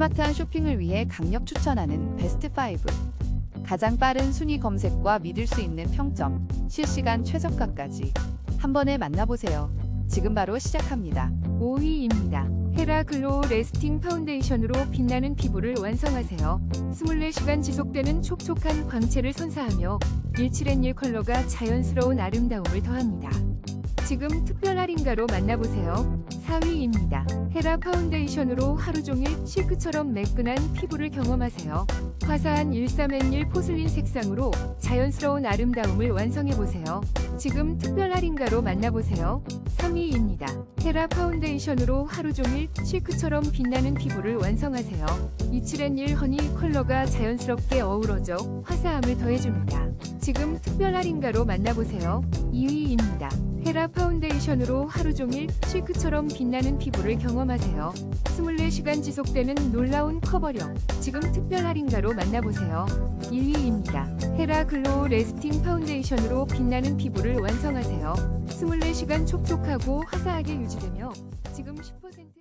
스마트한 쇼핑을 위해 강력 추천하는 베스트 5. 가장 빠른 순위 검색과 믿을 수 있는 평점, 실시간 최저가까지 한 번에 만나보세요. 지금 바로 시작합니다. 5위입니다. 헤라 글로우 레스팅 파운데이션으로 빛나는 피부를 완성하세요. 24시간 지속되는 촉촉한 광채를 선사하며 17N1 컬러가 자연스러운 아름다움을 더합니다. 지금 특별 할인가로 만나보세요. 4위입니다. 헤라 파운데이션으로 하루 종일 실크처럼 매끈한 피부를 경험하세요. 화사한 13N1 포슬린 색상으로 자연스러운 아름다움을 완성해보세요. 지금 특별 할인가로 만나보세요. 3위입니다. 헤라 파운데이션으로 하루 종일 실크처럼 빛나는 피부를 완성하세요. 27N1 허니 컬러가 자연스럽게 어우러져 화사함을 더해줍니다. 지금 특별 할인가로 만나보세요. 2위입니다. 헤라 파운데이션으로 하루 종일 실크처럼 빛나는 피부를 경험하세요. 24시간 지속되는 놀라운 커버력. 지금 특별 할인가로 만나보세요. 1위입니다. 헤라 글로우 레스팅 파운데이션으로 빛나는 피부를 완성하세요. 24시간 촉촉하고 화사하게 유지되며 지금 10%